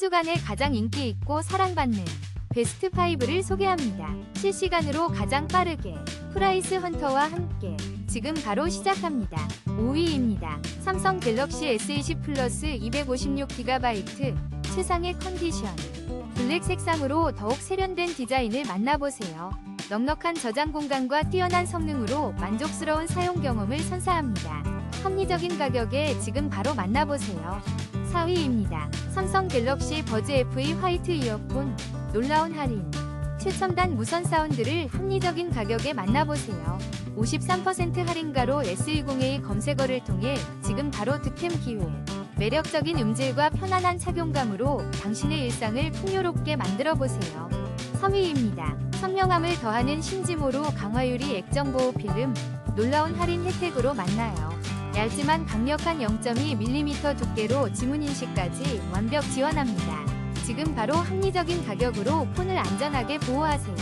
주간에 가장 인기 있고 사랑받는 베스트 5를 소개합니다. 실시간으로 가장 빠르게 프라이스 헌터와 함께 지금 바로 시작합니다. 5위입니다. 삼성 갤럭시 S20 플러스 256GB 최상의 컨디션 블랙 색상으로 더욱 세련된 디자인을 만나보세요. 넉넉한 저장 공간과 뛰어난 성능으로 만족스러운 사용 경험을 선사합니다. 합리적인 가격에 지금 바로 만나보세요. 4위입니다. 삼성 갤럭시 버즈 FE 화이트 이어폰 놀라운 할인 최첨단 무선 사운드를 합리적인 가격에 만나보세요. 53% 할인가로 S20A 검색어를 통해 지금 바로 득템 기회. 매력적인 음질과 편안한 착용감으로 당신의 일상을 풍요롭게 만들어 보세요. 3위입니다. 선명함을 더하는 신지모로 강화유리 액정 보호 필름 놀라운 할인 혜택으로 만나요. 얇지만 강력한 0.2mm 두께로 지문 인식까지 완벽 지원합니다. 지금 바로 합리적인 가격으로 폰을 안전하게 보호하세요.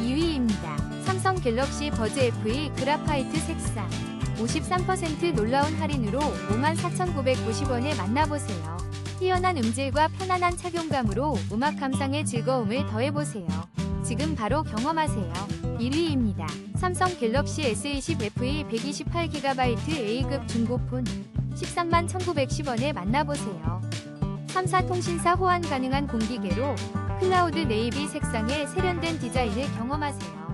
2위입니다. 삼성 갤럭시 버즈 FE 그라파이트 색상 53% 놀라운 할인으로 54,990원에 만나보세요. 뛰어난 음질과 편안한 착용감으로 음악 감상의 즐거움을 더해보세요. 지금 바로 경험하세요. 1위입니다. 삼성 갤럭시 S20 FE 128GB A급 중고폰 13만 1910원에 만나보세요. 3사 통신사 호환 가능한 공기계로 클라우드 네이비 색상의 세련된 디자인을 경험하세요.